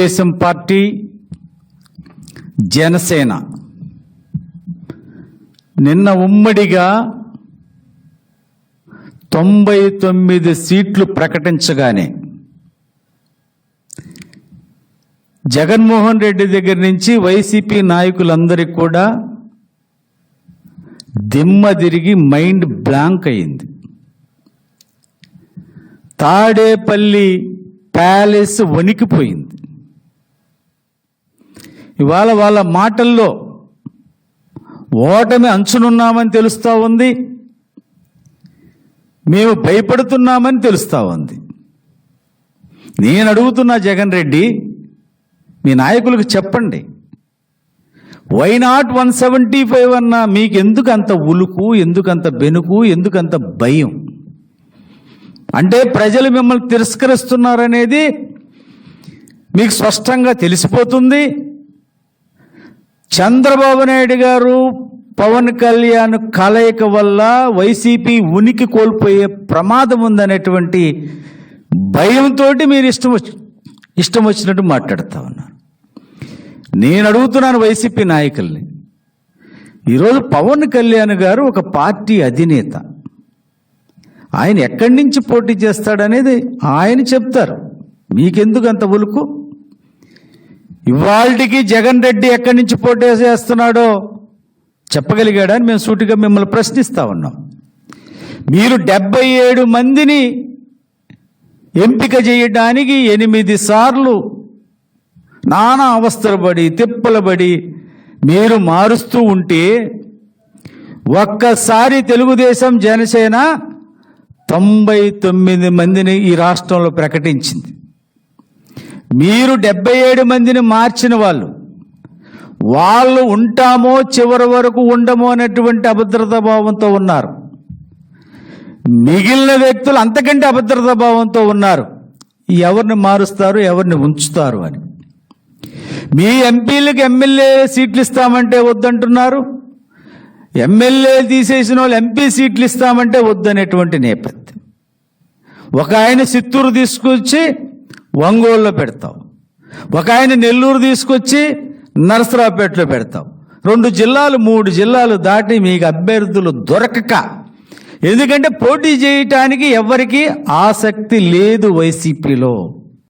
Telugu Desam party Janasena. నిన్న ఉమ్మడిగా తొంభై తొమ్మిది సీట్లు ప్రకటించగానే జగన్మోహన్ రెడ్డి దగ్గర నుంచి వైసీపీ నాయకులందరికీ కూడా దిమ్మ తిరిగి మైండ్ బ్లాంక్ అయింది తాడేపల్లి ప్యాలెస్ వణికిపోయింది. ఇవాళ వాళ్ళ మాటల్లో ఓటమి అంచునున్నామని తెలుస్తూ ఉంది. మేము భయపడుతున్నామని తెలుస్తూ ఉంది. నేను అడుగుతున్నా జగన్ రెడ్డి మీ నాయకులకు చెప్పండి. Why not one seventy five అన్న మీకు ఎందుకు అంత ఉలుకు ఎందుకంత బెనుకు ఎందుకంత భయం? అంటే ప్రజలు మిమ్మల్ని తిరస్కరిస్తున్నారనేది మీకు స్పష్టంగా తెలిసిపోతుంది. చంద్రబాబు నాయుడు గారు పవన్ కళ్యాణ్ కలయిక వల్ల వైసీపీ ఉనికి కోల్పోయే ప్రమాదం ఉందనేటువంటి భయంతో మీరు ఇష్టం వచ్చి ఇష్టం వచ్చినట్టు మాట్లాడుతూ ఉన్నారు. నేను అడుగుతున్నాను వైసీపీ నాయకుల్ని. ఈరోజు పవన్ కళ్యాణ్ గారు ఒక పార్టీ అధినేత. ఆయన ఎక్కడి నుంచి పోటీ చేస్తాడనేది ఆయన చెప్తారు. మీకెందుకు అంత ఉలుకు? ఇవాళకి జగన్ రెడ్డి ఎక్కడి నుంచి పోటీ చేస్తున్నాడో చెప్పగలిగాడని మేము సూటిగా మిమ్మల్ని ప్రశ్నిస్తూ ఉన్నాం. మీరు డెబ్బై ఏడు మందిని ఎంపిక చేయడానికి ఎనిమిది సార్లు నానా అవస్థలు పడి తిప్పలు పడి మీరు మారుస్తూ ఉంటే ఒక్కసారి తెలుగుదేశం జనసేన తొంభై తొమ్మిది మందిని ఈ రాష్ట్రంలో ప్రకటించింది. మీరు డెబ్బై ఏడు మందిని మార్చిన వాళ్ళు వాళ్ళు ఉంటామో చివరి వరకు ఉండమో అనేటువంటి అభద్రతా భావంతో ఉన్నారు. మిగిలిన వ్యక్తులు అంతకంటే అభద్రతా భావంతో ఉన్నారు. ఎవరిని మారుస్తారు ఎవరిని ఉంచుతారు అని. మీ ఎంపీలకు ఎమ్మెల్యే సీట్లు ఇస్తామంటే వద్దంటున్నారు. ఎమ్మెల్యే తీసేసిన వాళ్ళు ఎంపీ సీట్లు ఇస్తామంటే వద్దనేటువంటి నేపథ్యం. ఒక ఆయన చిత్తూరు తీసుకొచ్చి ఒంగోలులో పెడతాం. ఒక ఆయన నెల్లూరు తీసుకొచ్చి నరసరావుపేటలో పెడతాం. రెండు జిల్లాలు మూడు జిల్లాలు దాటి మీకు అభ్యర్థులు దొరకక. ఎందుకంటే పోటీ చేయటానికి ఎవరికి ఆసక్తి లేదు వైసీపీలో.